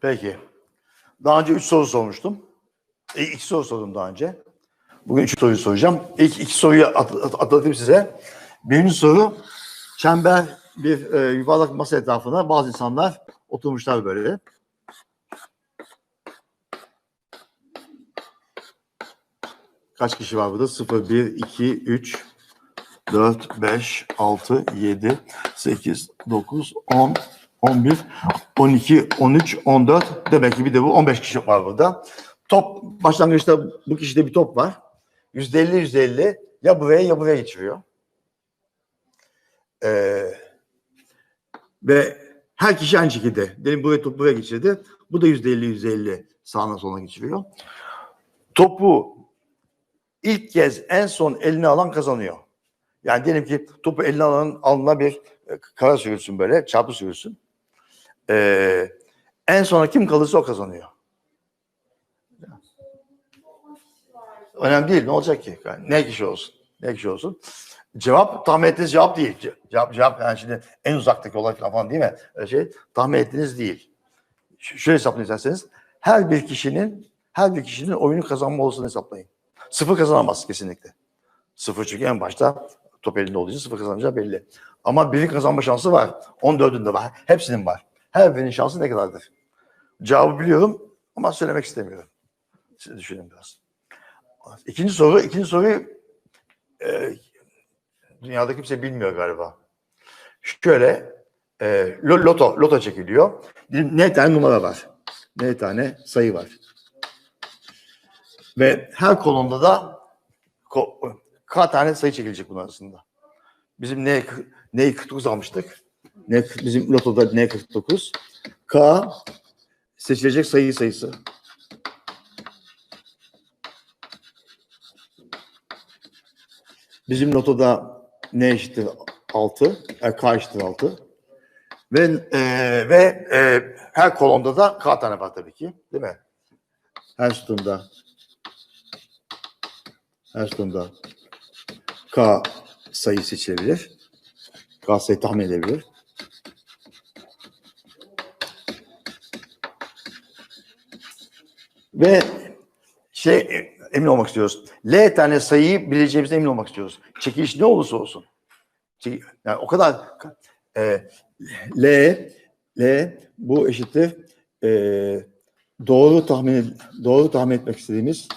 Peki. Daha önce üç soru sormuştum. E, iki soru sordum daha önce. Bugün üç soruyu soracağım. İlk iki soruyu at, at- atlatayım size. Birinci soru, çember bir e, yuvarlak masa etrafına bazı insanlar oturmuşlar böyle. Kaç kişi var burada? 0, 1, 2, 3, 4, 5, 6, 7, 8, 9, 10, 11, 12, 13, 14. Demek ki bir de bu 15 kişi var burada. Top başlangıçta bu kişide bir top var. %50 %50 ya buraya ya buraya geçiriyor. Ee, ve her kişi aynı şekilde. Dedim buraya top buraya geçirdi. Bu da %50 %50 sağına soluna geçiriyor. Topu ilk kez en son eline alan kazanıyor. Yani diyelim ki topu eline alan alnına bir e, kara sürülsün böyle, çarpı sürülsün. Ee, en sona kim kalırsa o kazanıyor. Önemli değil. Ne olacak ki? Yani ne kişi olsun. Ne kişi olsun. Cevap tahmin ettiğiniz cevap değil. Ce- Cevap, cevap yani şimdi en uzaktaki olay falan değil mi? Öyle şey tahmin ettiğiniz değil. Ş- şöyle hesaplayın isterseniz. Her bir kişinin her bir kişinin oyunu kazanma olasılığını hesaplayın. Sıfır kazanamaz kesinlikle. Sıfır çünkü en başta top elinde olduğu için sıfır kazanacağı belli. Ama birin kazanma şansı var. 14'ünde var. Hepsinin var. Her birinin şansı ne kadardır? Cevabı biliyorum ama söylemek istemiyorum. Siz düşünün biraz. İkinci soru, ikinci soruyu e, dünyada kimse bilmiyor galiba. Şöyle e, lo- loto loto çekiliyor. Ne tane numara var? Ne tane sayı var? Ve her kolonda da ko, K tane sayı çekilecek bunun arasında. Bizim ne ne 49 almıştık. Ne bizim lotoda ne 49. K seçilecek sayı sayısı. Bizim lotoda ne eşittir 6, e, K eşittir 6. Ve e, ve e, her kolonda da K tane var tabii ki, değil mi? Her sütunda her sütunda K sayı seçilebilir. K sayı tahmin edebilir. Ve şey e, emin olmak istiyoruz. L tane sayıyı bileceğimize emin olmak istiyoruz. Çekiliş ne olursa olsun. Yani o kadar e, L L bu eşittir e, doğru tahmin doğru tahmin etmek istediğimiz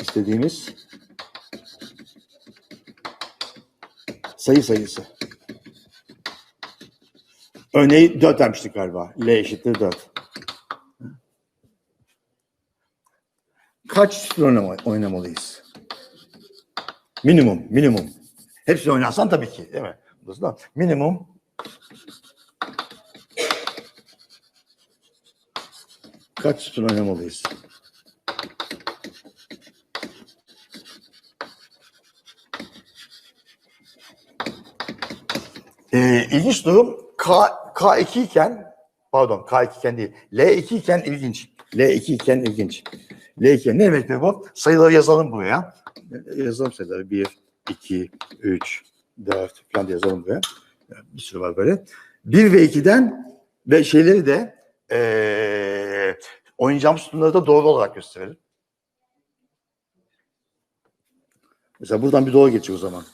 istediğimiz sayı sayısı. Örneği 4 vermiştik galiba. L eşittir 4. Kaç sütun oynama, oynamalıyız? Minimum, minimum. Hepsini oynarsan tabii ki, değil mi? Da minimum kaç sütun oynamalıyız? Ee, ilginç durum K, K2 iken pardon K2 iken değil L2 iken ilginç. L2 iken ilginç. L2 ne demek bu? Sayıları yazalım buraya. Yazalım sayıları. 1, 2, 3, 4 falan yazalım buraya. Bir sürü var böyle. 1 ve 2'den ve şeyleri de ee, oynayacağımız sütunları da doğru olarak gösterelim. Mesela buradan bir doğru geçecek o zaman.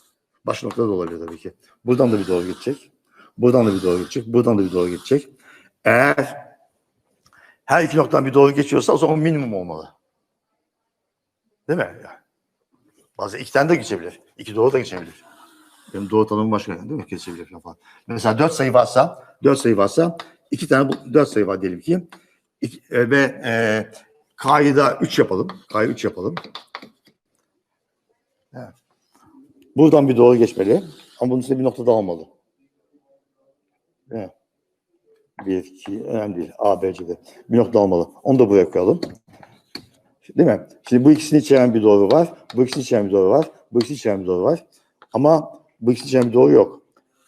Baş noktada da olabilir tabii ki. Buradan da bir doğru geçecek. Buradan da bir doğru geçecek. Buradan da bir doğru geçecek. Eğer her iki noktadan bir doğru geçiyorsa o zaman minimum olmalı. Değil mi? Bazen iki tane de geçebilir. İki doğru da geçebilir. Benim doğru tanımım başka değil mi? Geçebilir falan. Mesela dört sayı varsa, dört sayı varsa iki tane dört sayı var diyelim ki. İki- e, ve e, K'yı da üç yapalım. K'yı üç yapalım. Evet. Buradan bir doğru geçmeli. Ama bunun üstünde bir nokta daha olmalı. Evet. Bir, iki, önemli değil. A, B, C'de. Bir nokta olmalı. Onu da buraya koyalım. Değil mi? Şimdi bu ikisini içeren bir doğru var. Bu ikisini içeren bir doğru var. Bu ikisini içeren bir doğru var. Ama bu ikisini içeren bir doğru yok.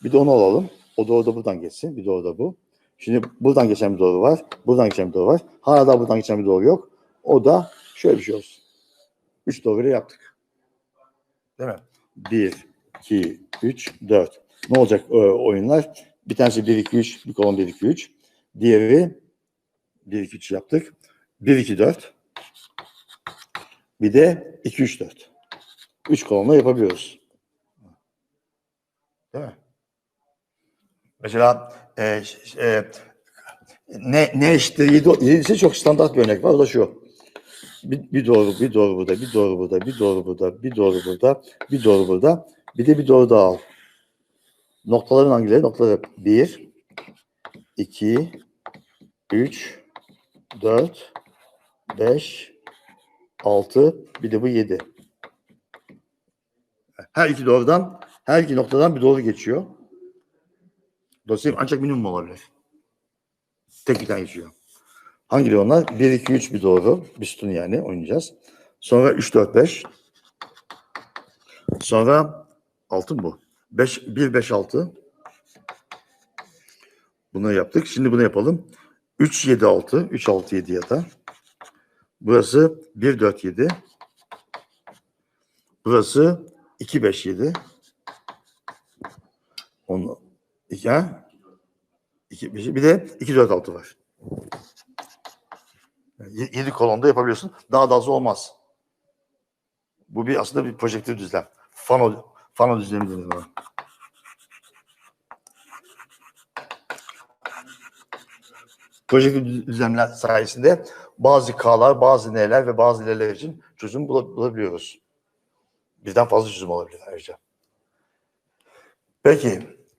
Bir de onu alalım. O doğru da buradan geçsin. Bir doğru da bu. Şimdi buradan geçen bir doğru var. Buradan geçen bir doğru var. Hala da buradan geçen bir doğru yok. O da şöyle bir şey olsun. Üç doğru ile yaptık. Değil mi? 1, 2, 3, 4. Ne olacak e, oyunlar? Bir tanesi 1 2 3, bir kolon 1 2 3. Diğeri 1 2 3 yaptık. 1 2 4. Bir de 2 3 4. 3 kolonla yapabiliyoruz. Değil mi? Mesela e, e, ne ne eşittir 7, 7 ise çok standart bir örnek var. O da şu. Bir, bir doğru, bir doğru burada, bir doğru burada, bir doğru burada, bir doğru burada, bir doğru burada. Bir de bir doğru daha al. Noktaların hangileri? Noktaları 1, 2, 3, 4, 5, 6, bir de bu 7. Her iki doğrudan, her iki noktadan bir doğru geçiyor. Dolayısıyla ancak minimum olabilir. Tek bir tane geçiyor. Hangileri onlar? 1, 2, 3 bir doğru. Bir sütun yani oynayacağız. Sonra 3, 4, 5. Sonra 6 mı bu? 5, 1, 5, 6. Bunu yaptık. Şimdi bunu yapalım. 3, 7, 6. 3, 6, 7 ya da. Burası 1, 4, 7. Burası 2, 5, 7. Onu, ha? 2, 5, bir de 2, 4, 6 var. 7 kolonda yapabiliyorsun. Daha da az olmaz. Bu bir aslında bir projektif düzlem. Fano, düzlemi deniyor ona. Projektif düz- düzlemler sayesinde bazı K'lar, bazı N'ler ve bazı L'ler için çözüm bula- bulabiliyoruz. Birden fazla çözüm olabilir ayrıca. Peki.